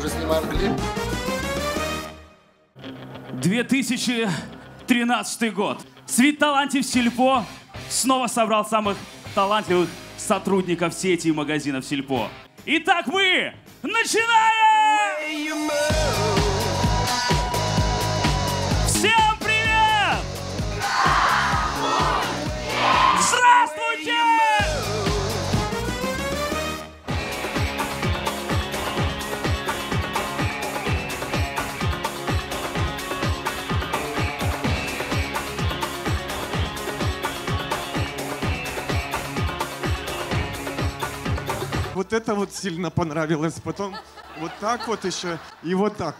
уже снимаем клип. 2013 год. Свит талантив Сельпо снова собрал самых талантливых сотрудников сети и магазинов Сельпо. Итак, мы начинаем! Вот это вот сильно понравилось. Потом вот так вот еще и вот так.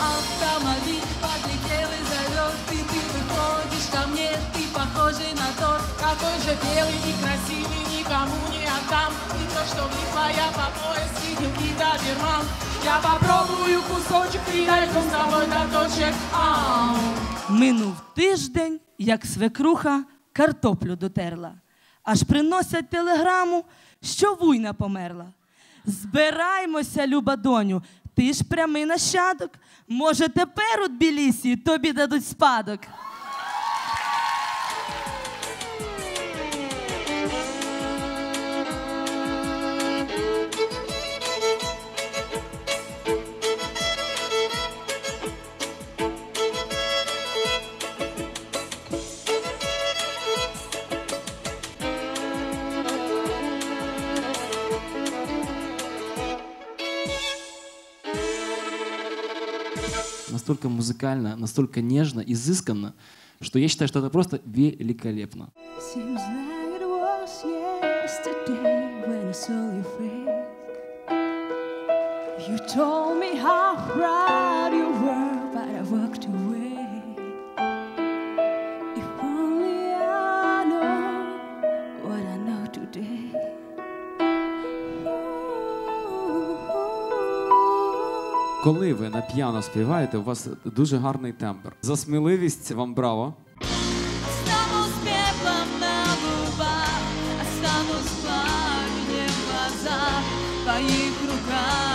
Автомобиль же белый и красивый, никому не отдам. И то, что влипла я по пояс, и доберман. Я попробую дойду с тобой до. Ау. Минув тиждень, як свекруха картоплю дотерла. Аж приносять телеграму, що вуйна померла. Збираймося, люба доню, ти ж прямий нащадок. Може, тепер у Тбілісі тобі дадуть спадок. Настолько музыкально, настолько нежно, изысканно, что я считаю, что это просто великолепно. Was. You told me how proud you were, but I walked Коли ви на п'яно співаєте, у вас дуже гарний тембр. За сміливість вам браво. Твоих руках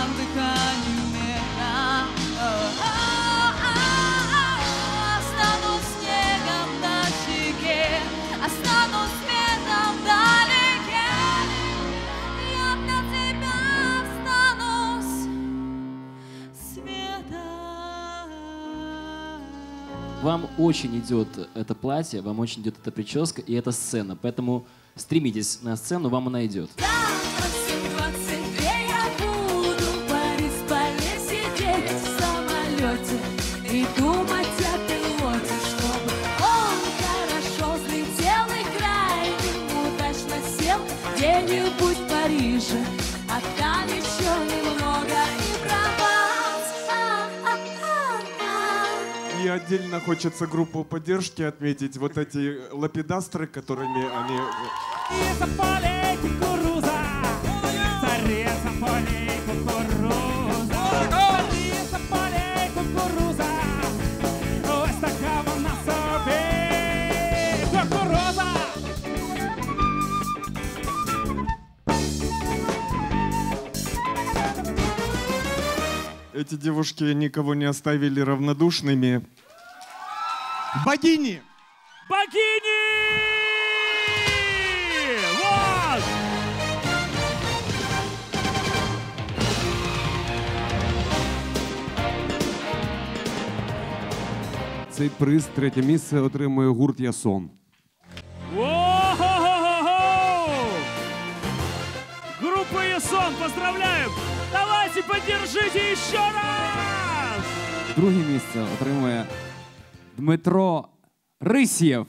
Вам очень идет это платье, вам очень идет эта прическа и эта сцена, поэтому стремитесь на сцену, вам она идет. Завтра в 7:22 я отдельно хочется группу поддержки отметить. Вот эти лапидастры, которыми они... Кукуруза. Эти девушки никого не оставили равнодушными. Богини! Богини! Вот! Цей приз, третє місце, отримує гурт Ясон. О-хо-хо-хо-хо! Группа Ясон, поздравляем! Давайте поддержите еще раз! Друге місце отримує Дмитро Рисєв.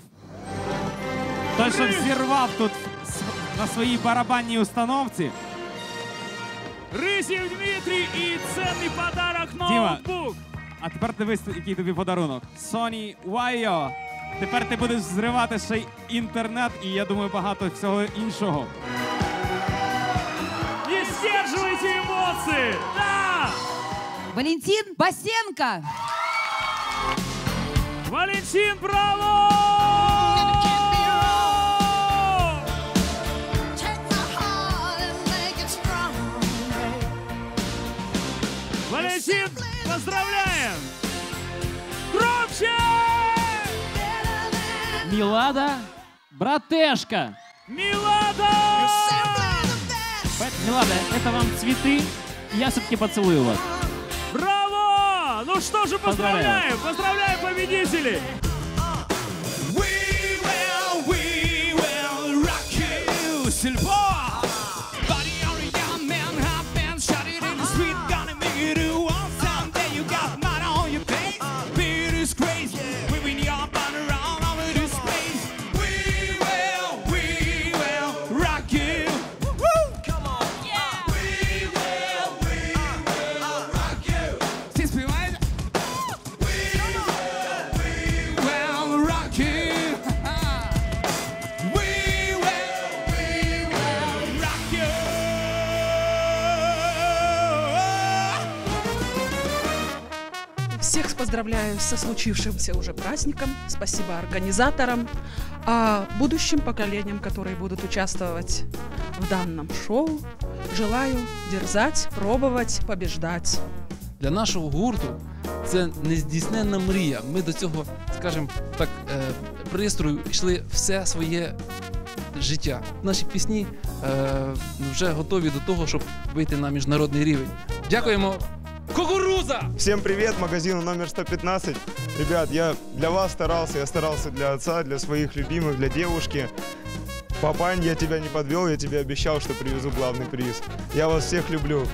Той, що взірвав тут с- на своїй барабанній установці. Рысев Дмитрий и ценный подарок Дима. ноутбук. А тепер дивись, який тобі подарунок. Sony Vaio. Тепер ти будеш зривати ще й інтернет і я думаю багато всього іншого. Не сдерживайте эмоции! Да! Валентин Басенко. Валентин, браво! Валентин, поздравляем! Громче! Милада, братешка. Милада! Милада, это вам цветы. Я все-таки поцелую вас. Ну что же, поздравляем! Поздравляем победителей! We will, we will rock you, поздравляю со случившимся уже праздником. Спасибо организаторам, а будущим поколениям, которые будут участвовать в данном шоу. Желаю дерзать, пробовать, побеждать. Для нашого гурту це нездійсненна мрія. Ми до цього, скажімо так, е, пристрою йшли все своє життя. Наші пісні е, вже готові до того, щоб вийти на міжнародний рівень. Дякуємо. Кукуруза! Всем привет, магазину номер 115. Ребят, я для вас старался, я старался для отца, для своих любимых, для девушки. Папань, я тебя не подвел, я тебе обещал, что привезу главный приз. Я вас всех люблю.